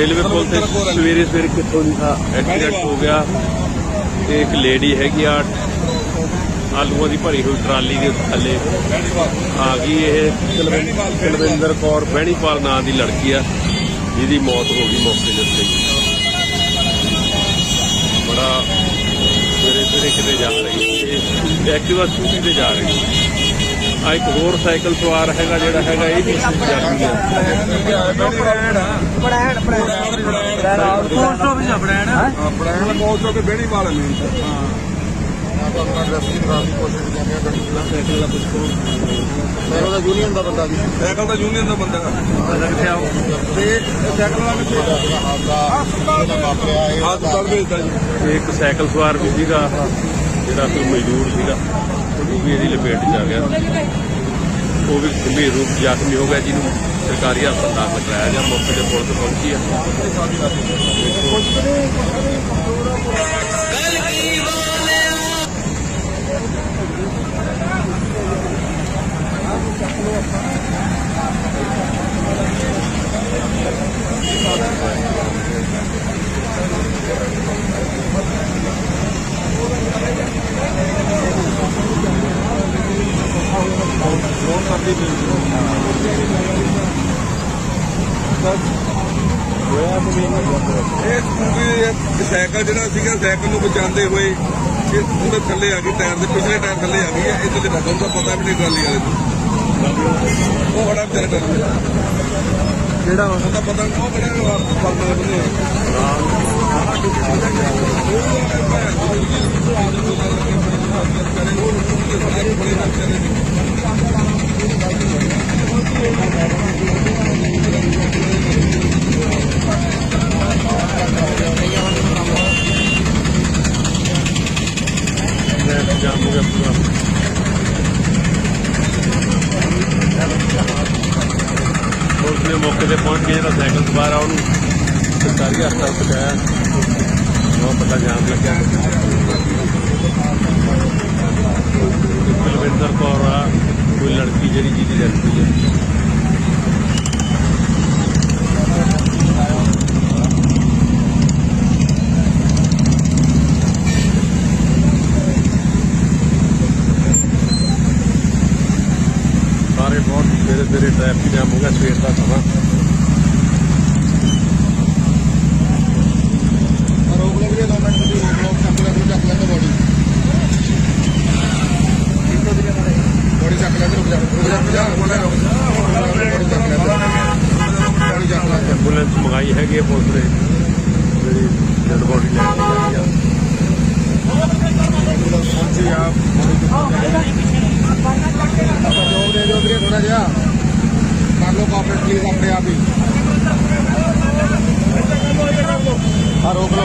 Railway ਪੁਲ ਤੇ ਸਵੇਰੇ ਸਵੇਰੇ ਕਿੱਥੋਂ ਦੀ ਥਾ ਐਕਸੀਡੈਂਟ ਹੋ ਗਿਆ ਤੇ ਇੱਕ ਲੇਡੀ ਹੈਗੀ ਆ, ਆਲੂਆਂ ਦੀ ਭਰੀ ਹੋਈ ਟਰਾਲੀ ਦੇ ਥੱਲੇ ਆ ਗਈ ਇਹ ਕੁਲਵਿੰਦਰ ਕੌਰ ਬਹਿਣੀਪਾਲ ਨਾਂ ਦੀ ਲੜਕੀ ਆ, ਜਿਹਦੀ ਮੌਤ ਹੋ ਗਈ ਮੌਕੇ ਦੇ ਉੱਤੇ। ਬੜਾ ਸਵੇਰੇ ਸਵੇਰੇ ਕਿਤੇ ਜਾ ਰਹੀ ਸੀ, ਇਹ ਐਕਟਿਵਾ ਸਕੂਟੀ ਤੇ ਜਾ ਰਹੀ ਸੀ। ਆ ਇੱਕ ਹੋਰ ਸਾਈਕਲ ਸਵਾਰ ਹੈਗਾ ਜਿਹੜਾ ਹੈਗਾ ਇਹ ਵੀ ਪੰਜਾਬੀ ਆ ਪੋਸਟ ਆਫਿਸ ਆਪਣਾ ਹੈ ਨਾ ਆਪਣਾ ਇਹਨਾਂ ਕੋਲ ਚੋਂ ਕੇ ਬਹਿਣੀ ਵਾਲੇ ਨੇ ਆਪਣਾ ਐਡਰੈਸ ਦੀ। ਕਰਾਉਣ ਦੀ ਕੋਸ਼ਿਸ਼ ਕਰਨੀ ਆ ਗੱਡੀ ਦਾ ਸਾਈਕਲ ਦਾ ਪੁੱਛੋ ਸਾਈਕਲ ਦਾ ਯੂਨੀਅਨ ਦਾ ਬੰਦਾ ਜੀ ਸਾਈਕਲ ਤਾਂ ਯੂਨੀਅਨ ਦਾ ਬੰਦਾ ਹੈ। ਤੇ ਇਹ ਸਾਈਕਲ ਵਾਲਾ ਕਿੱਥੇ ਹਾਦਸਾ ਜਿਹੜਾ ਵਾਪਰਿਆ ਇਹ ਆਹ ਹਸਪਤਾਲ ਭੇਜਦਾ ਜੀ ਤੇ ਇੱਕ ਸਾਈਕਲ ਸਵਾਰ ਵੀ ਸੀਗਾ। ਜਿਹੜਾ ਕੋਈ ਮਜ਼ਦੂਰ ਸੀਗਾ, ਉਹ ਵੀ ਇਹਦੀ ਲਪੇਟ 'ਚ ਆ ਗਿਆ। ਉਹ ਵੀ ਗੰਭੀਰ ਰੂਪ 'ਚ ਜ਼ਖਮੀ ਹੋ ਗਿਆ, ਜਿਹਨੂੰ ਸਰਕਾਰੀ ਹਸਪਤਾਲ ਪਹੁੰਚਾਇਆ ਗਿਆ, ਮੌਕੇ ਤੇ ਪੁਲਿਸ ਪਹੁੰਚੀ ਹੈ। ਆ ਇਹ ਸਕੂਟਰੀ ਸਾਈਕਲ ਜਿਹੜਾ ਸੀਗਾ ਸਾਈਕਲ ਨੂੰ ਬਚਾਉਂਦੇ ਹੋਏ ਇਹ ਉਹਦੇ ਥੱਲੇ ਆ ਗਈ ਟਾਇਰ ਦੇ ਪਿਛਲੇ ਟਾਇਰ ਥੱਲੇ ਆ ਗਈ ਹੈ ਇਹਦੇ ਤੇ ਰਕਮ ਦਾ ਪਤਾ ਵੀ ਨਹੀਂ ਟਰਾਲੀ ਵਾਲੇ ਨੂੰ ਉਹ ਬੜਾ ਵਿਚਾਰਾ ਟਰਾਲੀ ਕਿਹੜਾ ਉਹਦਾ ਪਤਾ ਨਹੀਂ ਉਹ ਕਿਹੜਾ ਫਰਮਾਇਆ ਬੰਦੇ ਟ੍ਰੈਫਿਕ ਜਾਮ ਹੋ ਗਿਆ ਪੂਰਾ ਪੁਲਿਸ ਨੇ ਮੌਕੇ ਤੇ ਪਹੁੰਚ ਕੇ ਜਿਹੜਾ ਸਾਈਕਲ ਸਵਾਰ ਆ ਉਹਨੂੰ ਸਰਕਾਰੀ ਹਸਪਤਾਲ ਪਹੁੰਚਾਇਆ। ਬਹੁਤ ਪਤਾ ਜਾਮ ਲੱਗਿਆ। ਕੁਲਵਿੰਦਰ ਕੌਰ ਆ, ਕੋਈ ਲੜਕੀ ਜਿਹੜੀ ਜਿਹਦੀ ਡੈਥ ਹੋਈ ਹੈ ਬਹੁਤ ਸਵੇਰੇ ਸਵੇਰੇ ਟ੍ਰੈਫਿਕ ਜਾਮ ਹੋ ਗਿਆ ਸਵੇਰ ਦਾ ਸਮਾਂ ਰੋਕ ਲਓ ਵੀਰੇ ਦੋ ਮਿੰਟ ਤੁਸੀਂ ਰੋਕ ਲਓ ਚੱਕ ਲੈ ਚੱਕ ਲੈ ਬੋਡੀ ਬੋਡੀ ਚੱਕ ਲੈ ਰੁਕ ਜਾ ਰੁਕ ਜਾ ਰੁਕ ਜਾ ਬੋਡੀ ਚੱਕ ਲੈ ਬੋਡੀ ਚੱਕ ਲੈ ਐਂਬੂਲੈਂਸ ਮੰਗਾਈ ਹੈਗੀ ਹੈ ਪੁਲਿਸ ਨੇ ਜਿਹੜੀ ਡੈਡ ਬੋਡੀ ਲੈ ਕੇ ਜਾ ਰਹੀ ਆ ਪਹੁੰਚੀ ਆ ਜੋਬ ਦੇ ਦਿਓ ਵੀਰੇ ਥੋੜਾ ਜਿਹਾ ਕਰ ਲਓ ਕਾਪਰੇਟ ਪਲੀਜ਼ ਆਪਣੇ ਆਪ ਹੀ ਆ ਰੋਕ ਲਓ।